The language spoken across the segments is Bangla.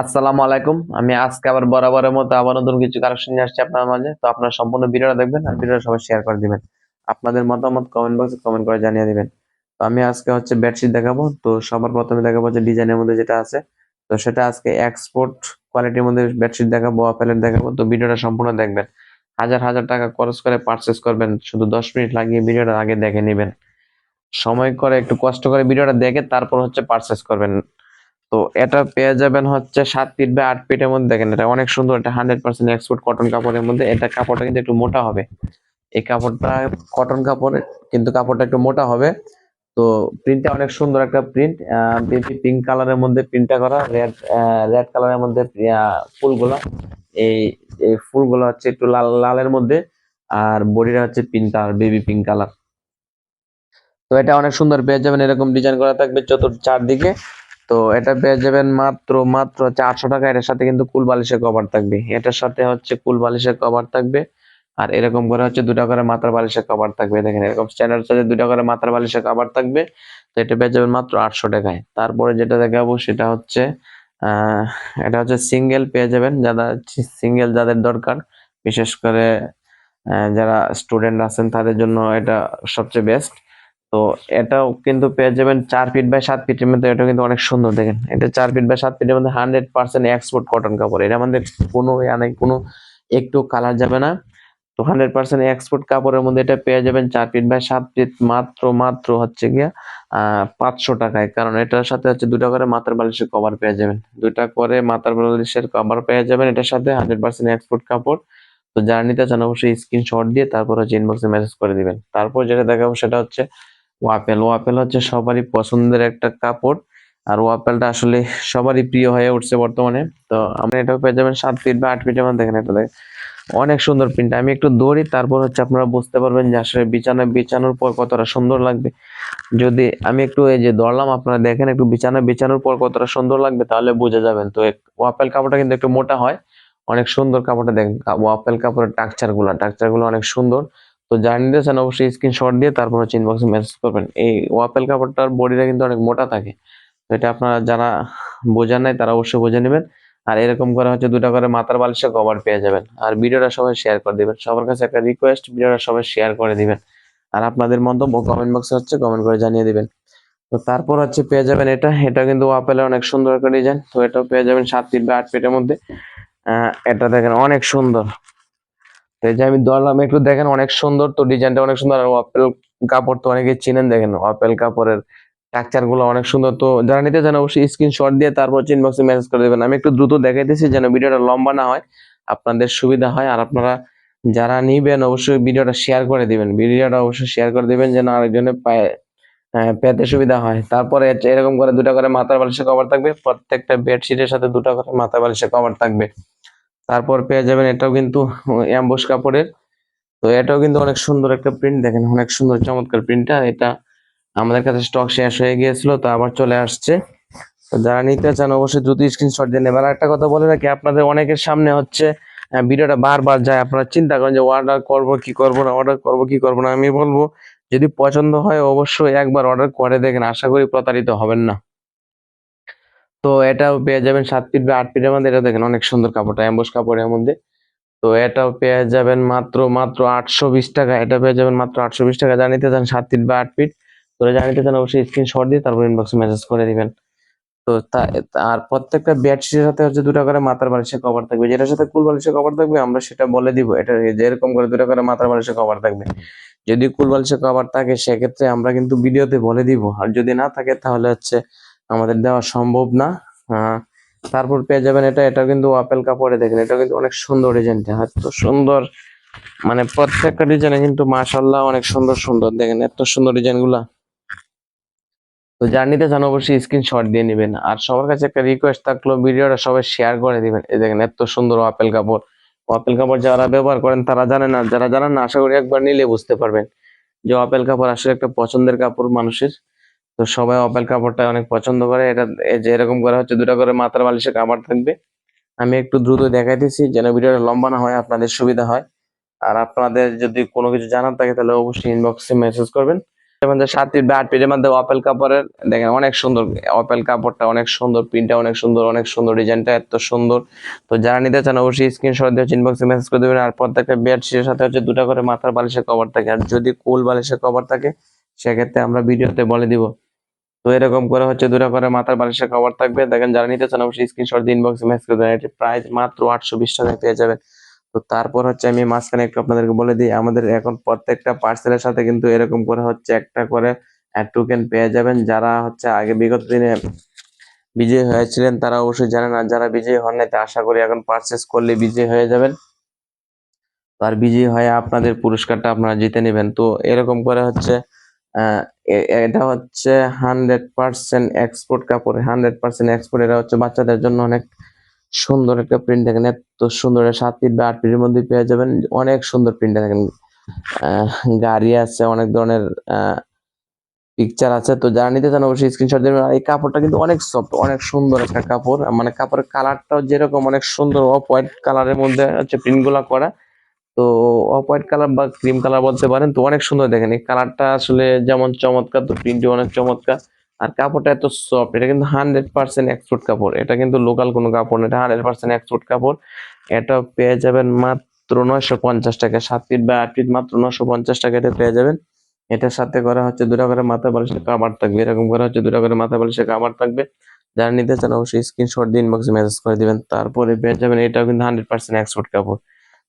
আসসালামু আলাইকুম। আমি আজকে আবার বরাবরের মতো আবার নতুন কিছু কালেকশন নিয়ে আসছি আপনার মাঝে। তো আপনারা সম্পূর্ণ ভিডিওটা দেখবেন আর ভিডিওটা সবাই শেয়ার করে দিবেন। আপনাদের মতামত কমেন্ট বক্সে কমেন্ট করে জানিয়ে দিবেন। তো আমি আজকে হচ্ছে বেডশিট দেখাবো। তো সবার প্রথমে দেখাবো যে ডিজাইনের মধ্যে যেটা আছে। তো সেটা আজকে এক্সপোর্ট কোয়ালিটির মধ্যে বেডশিট দেখাবো আপেলের দেখাবো। তো ভিডিওটা সম্পূর্ণ দেখবেন। হাজার হাজার টাকা খরচ করে পারচেস করবেন। শুধু দশ মিনিট লাগিয়ে ভিডিওটা আগে দেখে নেবেন। সময় করে, একটু কষ্ট করে ভিডিওটা দেখে তারপর হচ্ছে পারচেস করবেন। তো এটা পেয়ে যাবেন হচ্ছে সাত ফিট বা আট ফিটের মধ্যে। দেখেন এটা অনেক সুন্দর, এটা হান্ড্রেড পার্সেন্ট এক্সপোর্ট কটন কাপড়ের মধ্যে। এটা কাপড়টা কিন্তু একটু মোটা হবে। এই কাপড়টা কটন কাপড়, কিন্তু কাপড়টা একটু মোটা হবে। তো প্রিন্টটা অনেক সুন্দর একটা প্রিন্ট বেবি পিঙ্ক কালারের মধ্যে প্রিন্টটা করা রেড রেড কালারের মধ্যে ফুলগুলো। এই এই ফুলগুলো হচ্ছে একটু লাল, লালের মধ্যে। আর বডিটা হচ্ছে pink colour baby pink colour তো এটা অনেক সুন্দর পেয়ে যাবেন, এরকম ডিজাইন করা থাকবে চতুর চারদিকে। তো এটা পেয়ে যাবেন মাত্র মাত্র চারশো টাকা। এটার সাথে কিন্তু কুল বালিশের কভার থাকবে। এটার সাথে হচ্ছে কুল বালিশের কভার থাকবে। আর এরকম করে হচ্ছে দুটা করে মাথার বালিশের কভার থাকবে। দেখেন, এরকম স্ট্যান্ডার্ড সাইজে দুটা করে মাথার বালিশের কভার থাকবে। তো এটা পেয়ে যাবেন মাত্র আটশো টাকায়। তারপরে যেটা দেখাবো সেটা হচ্ছে এটা হচ্ছে সিঙ্গেল পেয়ে যাবেন যারা সিঙ্গেল যাদের দরকার। বিশেষ করে যারা স্টুডেন্ট আছেন তাদের জন্য এটা সবচেয়ে বেস্ট তো এটাও কিন্তু পেয়ে যাবেন চার ফিট বাই সাত ফিটের মধ্যে। এটা কিন্তু অনেক সুন্দর, দেখেন। এটা চার ফিট বাই সাত ফিটের মধ্যে হান্ড্রেড পার্সেন্ট এক্সপোর্ট কটন কাপড়। এটা আমাদের কোনো মানে কোনো একটু কালার যাবে না। তো হান্ড্রেড পার্সেন্ট এক্সপোর্ট কাপড়ের মধ্যে এটা পেয়ে যাবেন চার ফিট বাই সাত ফিট মাত্র মাত্র হচ্ছে গিয়া পাঁচশো টাকায়। কারণ এটার সাথে হচ্ছে দুটা করে মাথার বালিশের কভার পেয়ে যাবেন। দুটা করে মাথার বালিশের কভার পেয়ে যাবেন এটার সাথে হান্ড্রেড পার্সেন্ট এক্সপোর্ট কাপড়। তো যারা নিতে চান অবশ্যই স্ক্রিনশট দিয়ে তারপর হচ্ছে ইনবক্সে মেসেজ করে দিবেন। তারপর যেটা দেখাবো সেটা হচ্ছে ওয়াপেল ওয়াপেল হচ্ছে সবারই পছন্দের একটা কাপড়। আর ওয়াপেলটা আসলে সবারই প্রিয় হয়ে উঠছে বর্তমানে। তো আমরা এটাও পেয়ে যাবেন সাত ফিট বা আট ফিটের মধ্যে, দেখেন এটা দেখেন। অনেক সুন্দর প্রিন্ট আমি একটু দৌড়ি তারপর হচ্ছে আপনারা বুঝতে পারবেন যে আসলে বিছানা, বিছানোর পর কতটা সুন্দর লাগবে। যদি আমি একটু এই যে ধরলাম, আপনারা দেখেন একটু বিছানা, বিছানোর পর কতটা সুন্দর লাগবে, তাহলে বুঝে যাবেন। তো ওয়াপেল কাপড়টা কিন্তু একটু মোটা হয়, অনেক সুন্দর কাপড়টা দেখেন, ওয়াপেল কাপড়ের টাকচারগুলা টাকচারগুলো অনেক সুন্দর। তো যারা নিতে চান অবশ্যই স্ক্রিনশট দিয়ে তারপর হচ্ছে ইনবক্সে মেসেজ করবেন। এই ওয়াপেল কাপড়টার বডিটা কিন্তু অনেক মোটা থাকে। তো এটা আপনারা যারা বোঝার নাই তারা অবশ্যই বুঝে নেবেন। আর এরকম করে হচ্ছে দুটা করে মাথার বালিশে কভার পেয়ে যাবেন। আর ভিডিওটা সবাই শেয়ার করে দিবেন। সবার কাছে একটা রিকোয়েস্ট ভিডিওটা সবাই শেয়ার করে দিবেন। আর আপনাদের মন্তব্য কমেন্ট বক্সে হচ্ছে কমেন্ট করে জানিয়ে দিবেন। তো তারপর হচ্ছে পেয়ে যাবেন এটা। এটা কিন্তু ওয়াপেলের অনেক সুন্দর একটা ডিজাইন তো এটাও পেয়ে যাবেন সাত ফিট বা আট ফিটের মধ্যে। এটা দেখেন অনেক সুন্দর। এই যে আমি ধরলাম একটু দেখেন অনেক সুন্দর তো ডিজাইনটা অনেক সুন্দর। আর ওয়াপেল কাপড় তো অনেকে চিনেন দেখেন ওয়াপেল কাপড়ের স্ট্রাকচারগুলো অনেক সুন্দর। তো যারা নিতে চান অবশ্যই স্ক্রিনশট দিয়ে তারপর ইনবক্সে মেসেজ করে দেবেন। আমি একটু দ্রুত দেখাইতেছি যেন ভিডিওটা লম্বা না হয় আপনাদের সুবিধা হয়। আর আপনারা যারা নিবেন অবশ্যই ভিডিওটা শেয়ার করে দিবেন। ভিডিওটা অবশ্যই শেয়ার করে দিবেন যেন আরেকজনের পায়ে আহ, পেতে সুবিধা হয়। তারপরে এরকম করে দুটা করে মাথার বালিশের কভার থাকবে। প্রত্যেকটা বেডশিটের সাথে দুটা করে মাথার বালিশের কভার থাকবে। তারপর পেয়ে যাবেন এটাও কিন্তু অ্যাম্বুশ কাপড়ের। তো এটাও কিন্তু অনেক সুন্দর একটা প্রিন্ট দেখেন অনেক সুন্দর চমৎকার প্রিন্টটা এটা আমাদের কাছে স্টক শেষ হয়ে গিয়েছিল, তো আবার চলে আসছে। তো যারা নিতে চান অবশ্যই দ্রুত স্ক্রিনশট দিয়ে নেবেন। একটা কথা বলে রাখি, আপনাদের অনেকের সামনে হচ্ছে ভিডিওটা বারবার যায়। আপনারা চিন্তা করেন যে অর্ডার করব, কি করব না অর্ডার করব, কি করব না। আমি বলব, যদি পছন্দ হয় অবশ্যই একবার অর্ডার করে দেখেন। আশা করি প্রতারিত হবেন না। তো এটাও পেয়ে যাবেন সাত ফিট বা আট ফিটের মধ্যে। এটা দেখেন অনেক সুন্দর কাপড়টা অ্যাম্বুশ কাপড়ের মধ্যে। তো এটাও পেয়ে যাবেন মাত্র মাত্র আটশো বিশ টাকা। এটা পেয়ে যাবেন মাত্র আটশো বিশ টাকা। জানিতে চান সাত ফিট বা আট ফিট, তো জানিতে চান অবশ্যই স্ক্রিনশট দিয়ে তারপর ইনবক্সে মেসেজ করে দিবেন। তো আর প্রত্যেকটা বেডশিটের সাথে হচ্ছে দুটা করে মাথার বালিশে কভার থাকবে। যেটার সাথে কুল বালিশের কভার থাকবে, আমরা সেটা বলে দিব। এটা যেরকম করে দুটা করে মাথার বালিশে কভার থাকবে। যদি কুল বালিশে কভার থাকে, সেক্ষেত্রে আমরা কিন্তু ভিডিওতে বলে দিব। আর যদি না থাকে, তাহলে হচ্ছে আমাদের দেওয়া সম্ভব না। আহ, তারপর পেয়ে যাবেন এটা এটা কিন্তু আপেল কাপড়ে দেখেন এটা কিন্তু অনেক সুন্দর ডিজাইনটা এত সুন্দর। মানে প্রত্যেকটা ডিজাইনে কিন্তু মাশাল্লাহ অনেক সুন্দর সুন্দর দেখেন এত সুন্দর ডিজাইনগুলা। তো যার নিতে চান অবশ্যই স্ক্রিনশট দিয়ে নেবেন। আর সবার কাছে একটা রিকোয়েস্ট থাকল ভিডিওটা সবাই শেয়ার করে দিবেন। এই দেখেন এত সুন্দর আপেল কাপড়। আপেল কাপড় যারা ব্যবহার করেন তারা জানেন না যারা জানেন না আশা করি একবার নিলে বুঝতে পারবেন যে আপেল কাপড় আসলে একটা পছন্দের কাপড় মানুষের। তো সবাই অপেল কাপড়টা অনেক পছন্দ করে। এটা যে এরকম করে হচ্ছে, দুটা করে মাথার বালিশের কাপড় থাকবে। আমি একটু দ্রুত দেখাই দেখাইতেছি যেন ভিডিওটা লম্বা না হয়, আপনাদের সুবিধা হয়। আর আপনাদের যদি কোনো কিছু জানার থাকে, তাহলে অবশ্যই ইনবক্সে মেসেজ করবেন। দেখেন অনেক সুন্দর, অপেল কাপড়টা অনেক সুন্দর অনেক সুন্দর অনেক সুন্দর এত সুন্দর। তো যারা নিতে চান, অবশ্যই মেসেজ করে দেবেন। আর সাথে হচ্ছে দুটো করে মাথার বালিশের কভার থাকে। আর যদি কুল বালিশের কভার থাকে, সেক্ষেত্রে আমরা ভিডিওতে বলে দিব। তো এরকম করে হচ্ছে দুটো করে মাথার বালিশের কভার থাকবে। দেখেন যারা নিতে চান অবশ্যই স্ক্রিনশট দিয়ে ইনবক্সে মেসেজ করে দেবেন। এটি প্রাইস মাত্র আটশো বিশ টাকায় পেয়ে যাবেন। তো তারপর হচ্ছে আমি মাঝখানে একটু আপনাদেরকে বলে দিই, আমাদের এখন প্রত্যেকটা পার্সেলের সাথে কিন্তু এরকম করে হচ্ছে একটা করে টোকেন পেয়ে যাবেন। যারা হচ্ছে আগে বিগত দিনে বিজয়ী হয়েছিলেন, তারা অবশ্যই জানেন আর যারা বিজয়ী হন নাই, তা আশা করি এখন পারচেস করলে বিজয়ী হয়ে যাবেন। আর বিজয়ী হয়ে আপনাদের পুরস্কারটা আপনারা জিতে নেবেন। তো এরকম করে হচ্ছে এটা হচ্ছে হান্ড্রেড পার্সেন্ট এক্সপোর্ট কাপড়। হান্ড্রেড পার্সেন্ট এক্সপোর্ট এটা হচ্ছে বাচ্চাদের জন্য অনেক সুন্দর একটা প্রিন্ট দেখেন। এত সুন্দর সাত ফিট বা আট ফিটের মধ্যে পেয়ে যাবেন। অনেক সুন্দর প্রিন্ট দেখেন। গাড়ি আছে, অনেক ধরনের পিকচার আছে। তো যারা নিতে চান অবশ্যই স্ক্রিনশট দেবেন এই কাপড়টা কিন্তু অনেক সফট অনেক সুন্দর একটা কাপড়। মানে কাপড়ের কালারটাও যেরকম অনেক সুন্দর অফ হোয়াইট কালারের মধ্যে হচ্ছে প্রিন্টগুলা করা তো অফ হোয়াইট কালার বা ক্রিম কালার বলতে পারেন, তো অনেক সুন্দর দেখেন। এই কালারটা আসলে যেমন চমৎকার, তো প্রিন্টও অনেক চমৎকার। আর কাপড়টা এত সফট এটা কিন্তু হান্ড্রেড পার্সেন্ট এক্সপোর্ট কাপড়। এটা কিন্তু লোকাল কোনো কাপড় না, এটা হান্ড্রেড পার্সেন্ট এক্সপোর্ট কাপড়। এটা পেয়ে যাবেন মাত্র নয়শো পঞ্চাশ টাকা। সাত ফিট বা আট ফিট মাত্র নয়শো পঞ্চাশ টাকা এটা পেয়ে যাবেন। এটার সাথে করা হচ্ছে দুটা করে মাথা বালিশের কাবার থাকবে। এরকম করা হচ্ছে দুটা করে মাথা বালিশের কাবার থাকবে। যারা নিতে চান অবশ্যই স্ক্রিনশট দিয়ে ইনবক্সে মেসেজ করে দিবেন। তারপরে পেয়ে যাবেন, এটাও কিন্তু হান্ড্রেড পার্সেন্ট এক্সপোর্ট কাপড়।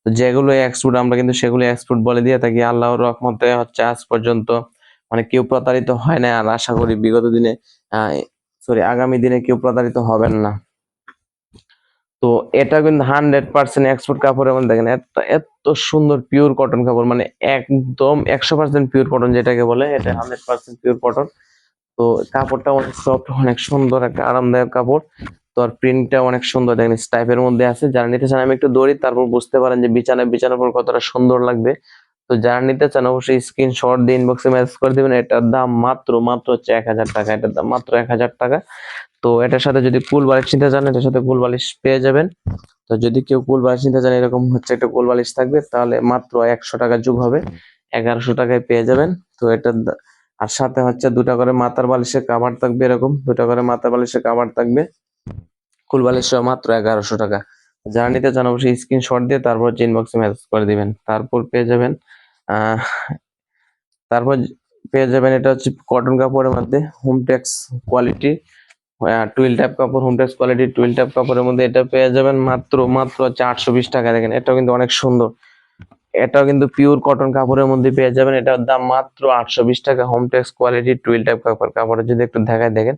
যেগুলো এক্সপোর্ট আমরা কিন্তু সেগুলো এক্সপোর্ট বলে দিয়ে থাকি। আল্লাহর রহমতে হচ্ছে আজ পর্যন্ত মানে কেউ প্রতারিত হয় না আর আশা করি বিগত দিনে সরি আগামী দিনে কেউ প্রতারিত হবেন না। তো এটা কিন্তু হান্ড্রেড পার্সেন্ট এক্সপোর্ট কাপড়ের মধ্যে দেখেন এত এত সুন্দর পিওর কটন কাপড় মানে একদম একশো পার্সেন্ট পিওর কটন যেটাকে বলে, এটা হান্ড্রেড পার্সেন্ট পিওর কটন তো কাপড়টা অনেক সফট অনেক সুন্দর, একটা আরামদায়ক কাপড়। আর প্রিন্টটা অনেক সুন্দর, দেখেন স্টাইপের মধ্যে আছে। যারা নিতে চান, আমি একটু দৌড়ি, তারপর বুঝতে পারেন যে বিছানায়, বিছানার পর কতটা সুন্দর লাগবে। তো যারা নিতে চান, অবশ্যই স্ক্রিনশট দিয়ে ইনবক্সে মেসেজ করে দিবেন। এটার দাম মাত্র মাত্র হচ্ছে এক হাজার টাকা। এটার দাম মাত্র এক হাজার টাকা। তো এটার সাথে যদি কুল বালিশ নিতে চান, এটার সাথে কুল বালিশ পেয়ে যাবেন। তো যদি কেউ কুল বালিশ নিতে চান, এরকম হচ্ছে একটা কুল বালিশ থাকবে, তাহলে মাত্র একশো টাকা যুগ হবে। এগারোশো টাকায় পেয়ে যাবেন। তো এটার আর সাথে হচ্ছে দুটা করে মাথার বালিশের কাভার থাকবে এরকম। দুটা করে মাথার বালিশের কাভার থাকবে। কুল বালিশ সহ মাত্র এগারোশো টাকা। যারা নিতে চান অবশ্যই স্ক্রিনশট দিয়ে তারপর ইনবক্সে মেসেজ করে দিবেন। তারপর পেয়ে যাবেন তারপর পেয়ে যাবেন এটা হচ্ছে কটন কাপড়ের মধ্যে হোমটেক্স কোয়ালিটি টুইল ট্যাপ কাপড় হোমটেক্স কোয়ালিটি টুইল ট্যাপ কাপড়ের মধ্যে এটা পেয়ে যাবেন মাত্র মাত্র হচ্ছে আটশো বিশ টাকা। দেখেন, এটাও কিন্তু অনেক সুন্দর। এটাও কিন্তু পিওর কটন কাপড়ের মধ্যে পেয়ে যাবেন। এটার দাম মাত্র আটশো বিশ টাকা। হোমটেক্স কোয়ালিটি টুইল টাইপ কাপড়, কাপড়ের যদি একটু দেখায় দেখেন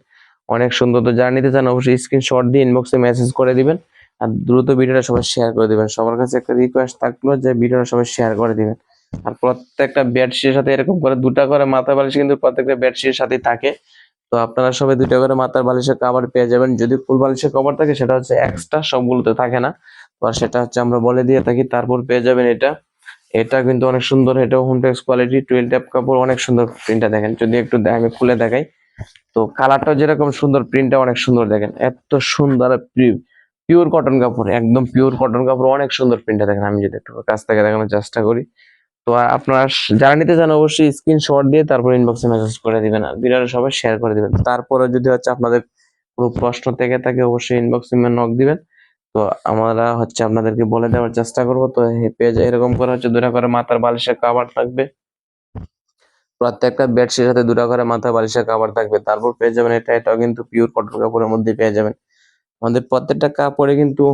অনেক সুন্দর তো যারা নিতে চান অবশ্যই স্ক্রিনশট দিয়ে ইনবক্সে মেসেজ করে দিবেন আর দ্রুত ভিডিওটা সবাই শেয়ার করে দিবেন। সবার কাছে একটা রিকোয়েস্ট থাকল যে ভিডিওটা সবাই শেয়ার করে দিবেন। আর প্রত্যেকটা বেডশিটের সাথে এরকম করে দুটা করে মাথা বালিশ কিন্তু প্রত্যেকটা বেডশিটের সাথে থাকে। তো আপনারা সবাই দুটা করে মাথার বালিশের কভার পেয়ে যাবেন। যদি ফুল বালিশের কভার থাকে সেটা হচ্ছে এক্সট্রা সবগুলোতে থাকে না। তো সেটা হচ্ছে আমরা বলে দিয়ে থাকি, তারপর পেয়ে যাবেন এটা। এটা কিন্তু অনেক সুন্দর, এটাও হোমটেক্স কোয়ালিটি টুয়েল ট্যাপ কাপড়, অনেক সুন্দর প্রিন্টটা দেখেন। যদি একটু আমি খুলে দেখাই। তো কালারটা যেরকম সুন্দর প্রিন্টটা অনেক সুন্দর দেখেন। এত সুন্দর পিওর কটন কাপড়, একদম পিওর কটন কাপড়, অনেক সুন্দর প্রিন্টটা দেখেন। আমি যদি একটু কাছ থেকে দেখানোর চেষ্টা করি। তো আপনারা যারা নিতে চান অবশ্যই স্ক্রিনশট দিয়ে তারপর ইনবক্সে মেসেজ করে দিবেন আর ভিডিওটা সবাই শেয়ার করে দিবেন। তারপরে যদি হচ্ছে আপনাদের কোনো প্রশ্ন থেকে থাকে অবশ্যই ইনবক্সে নক দিবেন। তো আমরা হচ্ছে আপনাদেরকে বলে দেওয়ার চেষ্টা করব। তো পেজ এরকম করে হচ্ছে দুটা করে মাথার বালিশের কাভার থাকবে। প্রত্যেকটা বেডশিটের সাথে দুটা করে মাথা বালিশের কাভার থাকবে। তারপর পেয়ে যাবেন এটা, এটাও কিন্তু পিওর কটন কাপড়ের মধ্যে পেয়ে যাবেন। আমাদের প্রত্যেকটা কাপড়ে কিন্তু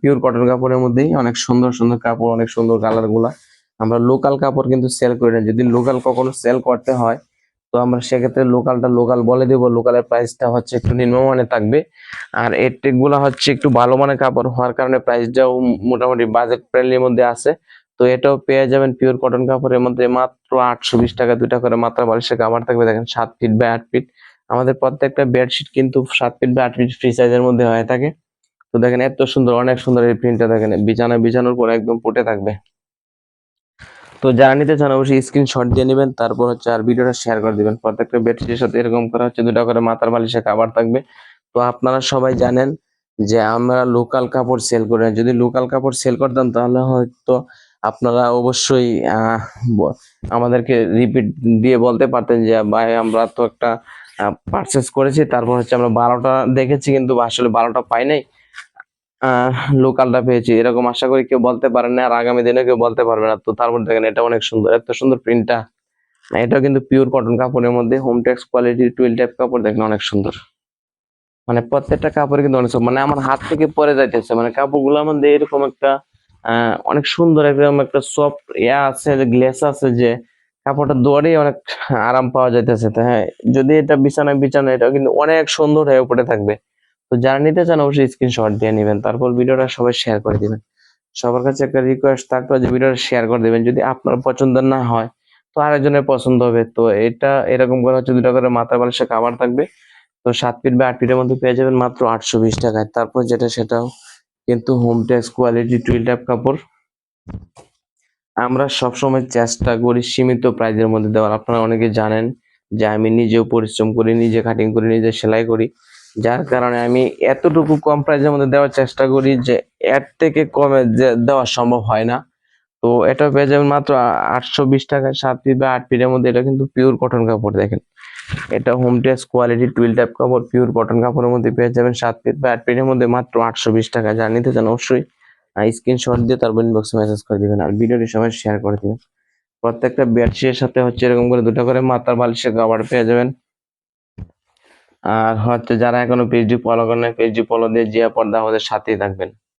পিওর কটন কাপড়ের মধ্যেই অনেক সুন্দর সুন্দর কাপড়, অনেক সুন্দর কালারগুলা। আমরা লোকাল কাপড় কিন্তু সেল করি না। যদি লোকাল কখনো সেল করতে হয়, তো আমরা সেক্ষেত্রে লোকালটা লোকাল বলে দেবো। লোকালের প্রাইসটা হচ্ছে একটু নিম্নমানে থাকবে। আর এরগুলা হচ্ছে একটু ভালো মানের কাপড়। হওয়ার কারণে প্রাইসটাও মোটামুটি বাজেট ফ্রেন্ডলির মধ্যে আছে। তো এটাও পেয়ে যাবেন পিওর কটন কাপড়ের মধ্যে মাত্র আটশো বিশ টাকা দুটা করে মাত্রা বালিশের কাভার থাকবে। দেখেন, সাত ফিট বা আট ফিট আমাদের প্রত্যেকটা বেডশিট কিন্তু সাত ফিট বা আট ফিট ফ্রি সাইজের মধ্যে হয়ে থাকে। তো দেখেন, এত সুন্দর, অনেক সুন্দর এই প্রিন্টটা দেখেন, বিছানা বিছানোর পর একদম ফুটে থাকবে। তো যারা নিতে চান অবশ্যই স্ক্রিনশট দিয়ে নেবেন, তারপর হচ্ছে আর ভিডিওটা শেয়ার করে দিবেন। প্রত্যেকটা বেডশিটের সাথে এরকম করা হচ্ছে দুটা করে মাথার বালিশের কাভার থাকবে। তো আপনারা সবাই জানেন যে আমরা লোকাল কাপড় সেল করি যদি লোকাল কাপড় সেল করতাম, তাহলে হয়তো আপনারা অবশ্যই আমাদেরকে রিপিট দিয়ে বলতে পারতেন যে, ভাই, আমরা তো একটা পারচেস করেছি, তারপর হচ্ছে আমরা বারোটা দেখেছি, কিন্তু আসলে বারোটা পাই নাই। লোকালটা পেয়েছি। এরকম আশা করি কেউ বলতে পারেন না আর আগামী দিনে কেউ বলতে পারবে না। তো তারপর দেখেন, এটা অনেক সুন্দর, এত সুন্দর প্রিন্টটা এটাও কিন্তু পিওর কটন কাপড়ের মধ্যে হোম টেক্স কোয়ালিটির টুয়েল টাইপ কাপড় দেখেন অনেক সুন্দর। মানে প্রত্যেকটা কাপড় কিন্তু অনেক। মানে আমার হাত থেকে পরে যাইতেছে মানে কাপড়গুলোর আমাদের এরকম একটা অনেক সুন্দর এরকম একটা সফট ইয়া আছে গ্লেস আছে যে কাপড়টা দৌড়েই অনেক আরাম পাওয়া যাইতেছে। হ্যাঁ যদি এটা বিছানায় বিছানা এটা কিন্তু অনেক সুন্দর হয়ে উপরে থাকবে। তো যারা নিতে চান অবশ্যই স্ক্রিনশট দিয়ে নেবেন। তারপর ভিডিওটা সবাই শেয়ার করে দিবেন। সবার কাছে একটা রিকোয়েস্ট থাকল যে ভিডিওটা শেয়ার করে দিবেন। যদি আপনার পছন্দ না হয়, তো আরেকজনের পছন্দ হবে। তো এটা এরকম করে হচ্ছে দুটা করে মাথা বালিশের কাভার থাকবে। তো সাত ফিট বা আট ফিটের মধ্যে পেয়ে যাবেন মাত্র আটশো বিশ টাকায়। তারপর যেটা সেটাও কিন্তু home tex quality twill type কাপড় আমরা সবসময় চেষ্টা করি সীমিত প্রাইজের মধ্যে দেওয়ার। আপনারা অনেকে জানেন যে আমি নিজেও পরিশ্রম করি, নিজে কাটিং করি, নিজে সেলাই করি। যার কারণে আমি এতটুকু কম প্রাইজের মধ্যে দেওয়ার চেষ্টা করি যে এর থেকে কমে দেওয়া সম্ভব হয় না। তো এটা পেয়ে যাবেন মাত্র আটশো বিশ টাকা সাত ফিট বা আট ফিটের মধ্যে। এটা কিন্তু পিওর কটন কাপড়, দেখেন। এটা home tex quality twill type কাপড় পিওর কটন কাপড়ের মধ্যে পেয়ে যাবেন সাত ফিট বা আট ফিটের মধ্যে মাত্র আটশো বিশ টাকা। যা নিতে চান অবশ্যই স্ক্রিনশট দিয়ে তারপর ইনবক্সে মেসেজ করে দিবেন আর ভিডিওটি সবাই শেয়ার করে দিবেন। প্রত্যেকটা বেডশিটের সাথে হচ্ছে এরকম করে দুটো করে মাথার বালিশের কভার পেয়ে যাবেন। আর হচ্ছে যারা এখনও পেজটি ফলো করেন পেজটি ফলো দিয়ে জিয়া পর্দা আমাদের সাথেই থাকবেন।